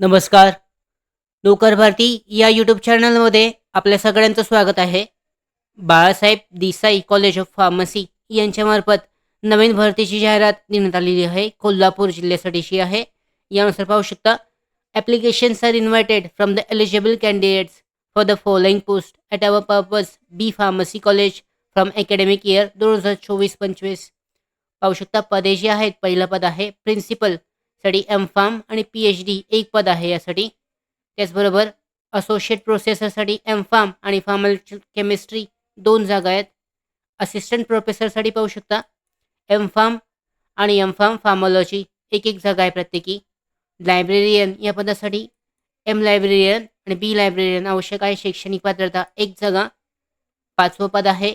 नमस्कार. नोकर भारती या यूट्यूब चॅनलमध्ये आपल्या सगळ्यांचं स्वागत आहे. Balasaheb Desai college of pharmacy यांच्यामार्फत नवीन भरतीची जाहिरात देण्यात आलेली आहे. कोल्हापूर जिल्ह्यासाठीची आहे. यानुसार पाहू शकता applications are invited from the eligible candidates for the following post at our purpose B pharmacy college from academic year दोन हजार चोवीस पंचवीस. पाहू शकता पदे जी आहेत पहिलं पद आहे प्रिन्सिपल साठी एम फार्म आणि पी एच डी एक पद आहे यासाठी. त्याचबरोबर असोशिएट प्रोसेसरसाठी एम फार्म आणि फार्मल केमिस्ट्री दोन जागा आहेत. असिस्टंट प्रोफेसरसाठी पाहू शकता. एम फार्म आणि एम फार्म फार्मॉलॉजी एक एक जागा आहे प्रत्येकी. लायब्रेरियन या पदासाठी एम लायब्रेरियन आणि बी लायब्रेरियन आवश्यक आहे. शैक्षणिक पात्रता एक जागा. पाचवं पद आहे.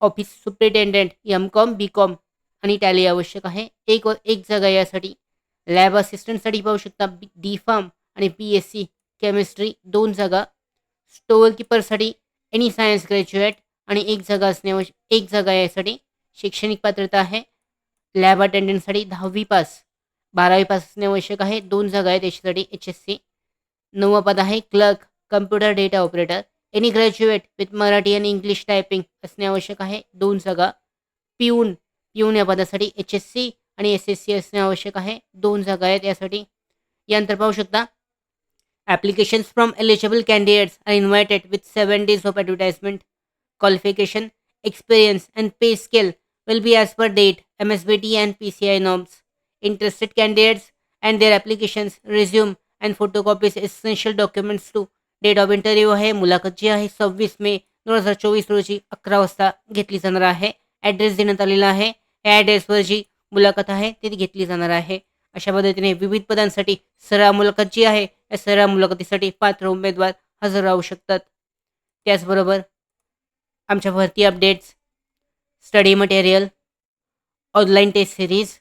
Office superintendent M com B com आणि टॅली आवश्यक आहे. एक व एक जागा यासाठी लॅब असिस्टंटसाठी पाहू शकता बी डी फार्म आणि पी एस सी केमिस्ट्री दोन जागा. स्टोअर किपरसाठी एनी सायन्स ग्रॅज्युएट आणि एक जागा असणे आवश्यक एक जागा यासाठी शैक्षणिक पात्रता आहे. लॅब अटेंडंटसाठी दहावी पास बारावी पास असणे आवश्यक आहे. दोन जागा आहेत याच्यासाठी एच एस सी नववं पद आहे clerk computer data operator any graduate with Marathi आणि इंग्लिश टायपिंग असणे आवश्यक आहे. दोन जागा. पिऊन पिऊन या पदासाठी एच एस सी आणि एस एस सी असणे आवश्यक आहे. दोन जागा आहेत यासाठी. यानंतर पाहू शकता applications from eligible candidates are invited with seven days of advertisement qualification, experience, and pay scale will be as per date, MSBT and PCI norms. Interested candidates and their applications, resume and photocopies essential documents to date of interview आहे. मुलाखत जी आहे सव्वीस मे दोन हजार चोवीस रोजी अकरा वाजता घेतली जाणार आहे. ॲड्रेस देण्यात आलेला आहे. ह्या ॲड्रेसवर जी मुलाखत आहे ती घेतली जाणार आहे. अशा पद्धतीने विविध पदांसाठी सराव मुलाखत जी आहे या सराव मुलाखतीसाठी पात्र उमेदवार हजर राहू शकतात. त्याचबरोबर आमच्या भरती updates study material online test series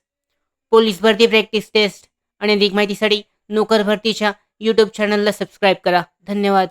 police भरती प्रॅक्टिस टेस्ट आणि अधिक माहितीसाठी नोकर भरतीच्या यूट्यूब चॅनलला सबस्क्राईब करा. धन्यवाद.